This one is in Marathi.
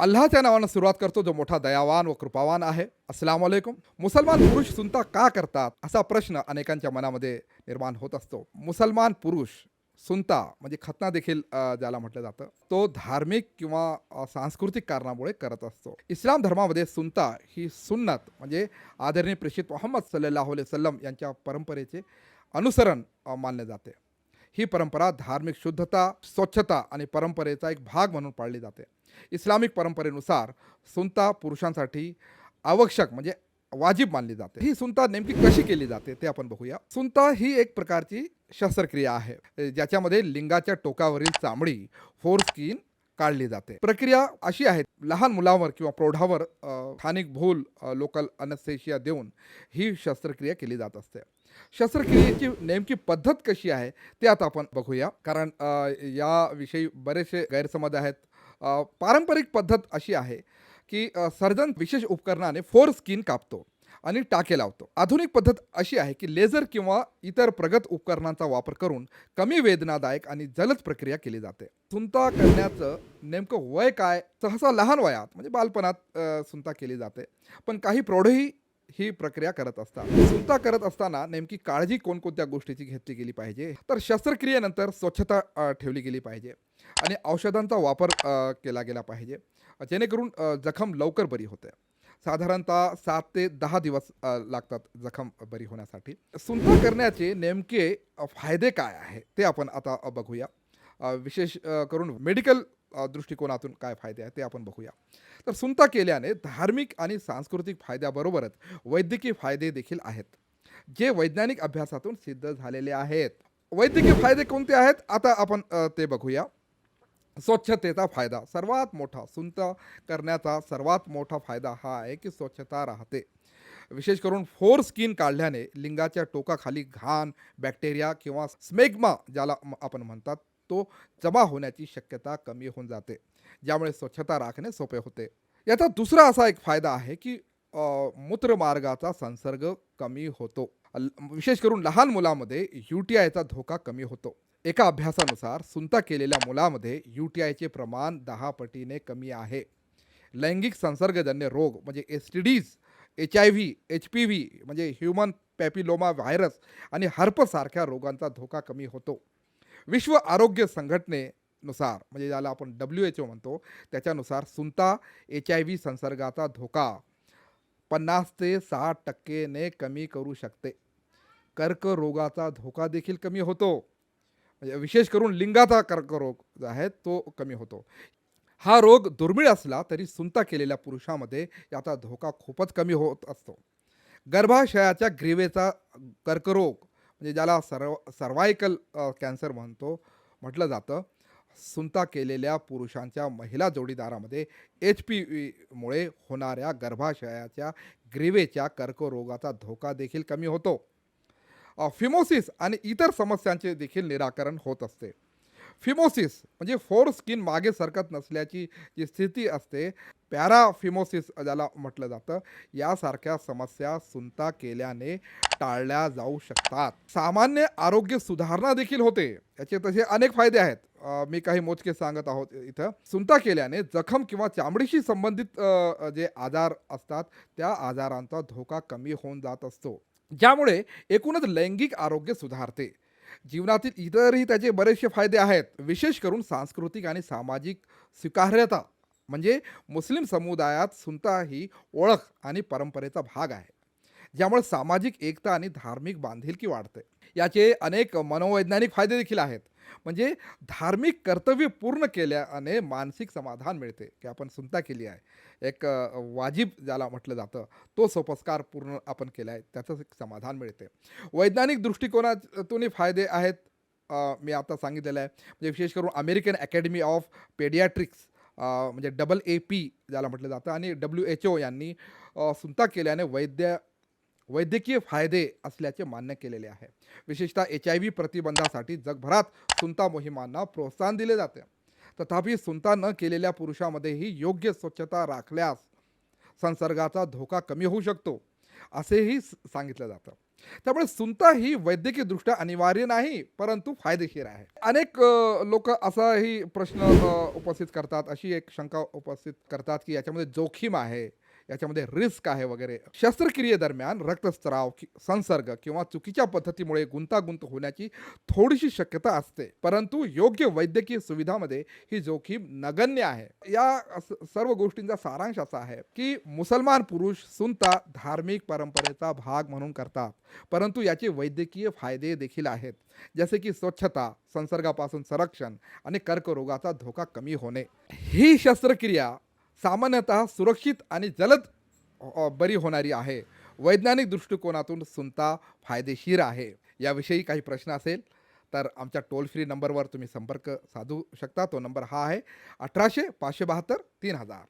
अल्लाच्या नावानं सुरुवात करतो जो मोठा दयावान व कृपावान आहे. अस्सलाम वालेकुम. मुसलमान पुरुष सुनता का करतात? असा प्रश्न अनेकांच्या मनामध्ये निर्माण होत असतो. मुसलमान पुरुष सुनता म्हणजे खतना देखील ज्याला म्हटलं जातं तो धार्मिक किंवा सांस्कृतिक कारणामुळे करत असतो. इस्लाम धर्मामध्ये सुनता ही सुन्नत म्हणजे आदरणीय प्रेषित मोहम्मद सल्लाह सल्लम यांच्या परंपरेचे अनुसरण मानले जाते. ही परंपरा धार्मिक शुद्धता स्वच्छता आणि परंपरेचा एक भाग म्हणून पाळली जाते. इस्लामिक परंपरेनुसार सुनता पुरुषांसाठी आवश्यक म्हणजे वाजिब मानली जाते. ही सुनता नेमकी कशी केली जाते ते आपण बघूया. सुनता ही एक प्रकारची शस्त्रक्रिया आहे ज्याच्यामध्ये लिंगाच्या टोकावरील चामडी फोर स्किन काढली जाते. प्रक्रिया अशी आहे लहान मुलावर किंवा प्रौढावर स्थानिक भूल लोकल अनस्थेशिया देऊन ही शस्त्रक्रिया केली जात असते. शस्त्रक्रियेची नेमकी पद्धत कशी आहे ते आता आपण बघूया. कारण याविषयी बरेचसे गैरसमज आहेत. पारंपरिक पद्धत अशी आहे की सर्जन विशेष उपकरणाने फोर स्किन कापतो आणि टाके लावतो. आधुनिक पद्धत अशी आहे की लेझर किंवा इतर प्रगत उपकरणांचा वापर करून कमी वेदनादायक आणि जलद प्रक्रिया केली जाते. सुंता करण्याचं नेमकं वय काय? सहसा लहान वयात म्हणजे बालपणात सुंता केली जाते. पण काही प्रौढही ही प्रक्रिया करत असतात. सुनता करत असताना नेमकी काळजी कोणकोणत्या गोष्टीची घेतली गेली पाहिजे? तर शस्त्रक्रियेनंतर स्वच्छता ठेवली गेली पाहिजे आणि औषधांचा वापर केला गेला पाहिजे. जेणेकरून जखम लवकर बरी होते. साधारणतः सात ते दहा दिवस लागतात जखम बरी होण्यासाठी. सुंता करण्याचे नेमके फायदे काय आहे ते आपण आता बघूया. विशेष करून मेडिकल दृष्टिकोनातून काय फायदे आहेत ते आपण बघूया. तर सुनता केल्याने धार्मिक आणि सांस्कृतिक फायद्याबरोबरच वैद्यकीय फायदे देखील आहेत. जे वैज्ञानिक अभ्यासातून सिद्ध झालेले आहेत. वैद्यकीय फायदे कोणते आहेत? आता आपण ते बघूया. स्वच्छतेचा फायदा. सर्वात मोठा सुंत करण्याचा सर्वात मोठा फायदा हा आहे की स्वच्छता राहते. विशेष करून फोर स्किन काढल्याने लिंगाच्या टोकाखाली घाण बॅक्टेरिया किंवा स्मेग्मा ज्याला म- आपण म्हणतात तो जमा होण्याची शक्यता कमी होऊन जाते. ज्यामुळे स्वच्छता राखणे सोपे होते. याचा दुसरा असा एक फायदा आहे की मूत्रमार्गाचा संसर्ग कमी होतो. विशेष करून लहान मुलामध्ये यू टी आयचा धोका कमी होतो. एका अभ्यासानुसार सुनता केलेल्या मुलामध्ये यू टी आयचे प्रमाण दहा पटीने कमी आहे. लैंगिक संसर्गजन्य रोग म्हणजे S T Ds H I V H P V म्हणजे ह्युमन पॅपिलोमा व्हायरस आणि हर्पसारख्या रोगांचा धोका कमी होतो. विश्व आरोग्य संघटनेनुसार म्हणजे ज्याला आपण डब्ल्यू एच ओ म्हणतो त्याच्यानुसार सुनता एच आय व्ही संसर्गाचा धोका पन्नास ते साठ टक्केने कमी करू शकते. कर्करोगाचा धोका देखील कमी होतो. म्हणजे विशेष करून लिंगाचा कर्करोग जो आहे तो कमी होतो. हा रोग दुर्मिळ असला तरी सुनता केलेल्या पुरुषामध्ये याचा धोका खूपच कमी होत असतो. गर्भाशयाच्या ग्रीवेचा कर्करोग म्हणजे ज्याला सर्व सर्वायकल कॅन्सर म्हणतो म्हटलं जातं सुनता केलेल्या पुरुषांच्या महिला जोडीदारामध्ये एच पी व्हीमुळे होणाऱ्या गर्भाशयाच्या ग्रीवेच्या कर्करोगाचा धोका देखील कमी होतो. फिमोसिस आणि इतर समस्यांचे देखील निराकरण होत असते. फिमोसिस म्हणजे फोर स्किन मागे सरकत नसल्याची जी स्थिती असते पॅराफिमोसिस ज्याला म्हटलं जातं यासारख्या समस्या सुनता केल्याने टाळल्या जाऊ शकतात. सामान्य आरोग्य सुधारणा देखील होते. याचे तसे अनेक फायदे आहेत. मी काही मोजके सांगत आहोत इथं. सुनता केल्याने जखम किंवा चामडीशी संबंधित जे आजार असतात त्या आजारांचा धोका कमी होऊन जात असतो. ज्यामुळे एकूणच लैंगिक आरोग्य सुधारते. जीवनातील इतरही त्याचे बरेचसे फायदे आहेत. विशेष करून सांस्कृतिक आणि सामाजिक स्वीकार्यता. म्हणजे मुस्लिम समुदायात सुनता ही ओळख आणि परंपरेचा भाग आहे. ज्यामुळे सामाजिक एकता आणि धार्मिक बांधिलकी वाढते. याचे अनेक मनोवैज्ञानिक फायदे देखील आहेत. म्हणजे धार्मिक कर्तव्य पूर्ण केल्याने मानसिक समाधान मिळते की आपण सुनता केली आहे. एक वाजिब ज्याला म्हटलं जातं तो सोपस्कार पूर्ण आपण केला आहे त्याचं समाधान मिळते. वैज्ञानिक दृष्टिकोनातूनही फायदे आहेत. मी आता सांगितलेलं आहे. म्हणजे विशेष करून अमेरिकन अकॅडमी ऑफ पेडियाट्रिक्स म्हणजे डबल ए पी ज्याला म्हटलं जातं आणि डब्ल्यू एच ओ यांनी सुनता केल्याने वैद्य वैद्यकीय फायदे असल्याचे मान्य केलेले आहे. विशेषतः एच आय व्ही प्रतिबंधासाठी जगभरात सुनता मोहिमांना प्रोत्साहन दिले जाते. तथापि सुनता न केलेल्या पुरुषामध्येही योग्य स्वच्छता राखल्यास संसर्गाचा धोका कमी होऊ शकतो असेही सांगितलं जातं. त्यामुळे सुंता ही वैद्यकीय दृष्ट्या अनिवार्य नाही परंतु फायदेशीर आहे. अनेक लोक असाही प्रश्न उपस्थित करतात अशी एक शंका उपस्थित करतात की याच्यामध्ये जोखीम आहे. याच्यामध्ये रिस्क आहे वगैरे. शस्त्रक्रियेदरम्यान रक्तस्राव कि- संसर्ग किंवा चुकीच्या पद्धतीमुळे गुंतागुंत होण्याची थोडीशी शक्यता असते. परंतु योग्य वैद्यकीय सुविधामध्ये ही जोखीम नगण्य आहे. या सर्व गोष्टींचा सारांश असा आहे की मुसलमान पुरुष सुनता धार्मिक परंपरेचा भाग म्हणून करतात. परंतु याचे वैद्यकीय फायदे देखील आहेत. जसे की स्वच्छता संसर्गापासून संरक्षण आणि कर्करोगाचा धोका कमी होणे. ही शस्त्रक्रिया सामान्यतः सुरक्षित आणि जलद बरी होणारी आहे. वैज्ञानिक दृष्टिकोनातून सुनता फायदेशीर आहे. याविषयी काही प्रश्न असेल तर आमच्या टोल फ्री नंबरवर तुम्ही संपर्क साधू शकता. तो नंबर हा आहे अठराशे पाचशे बहात्तर तीन हजार.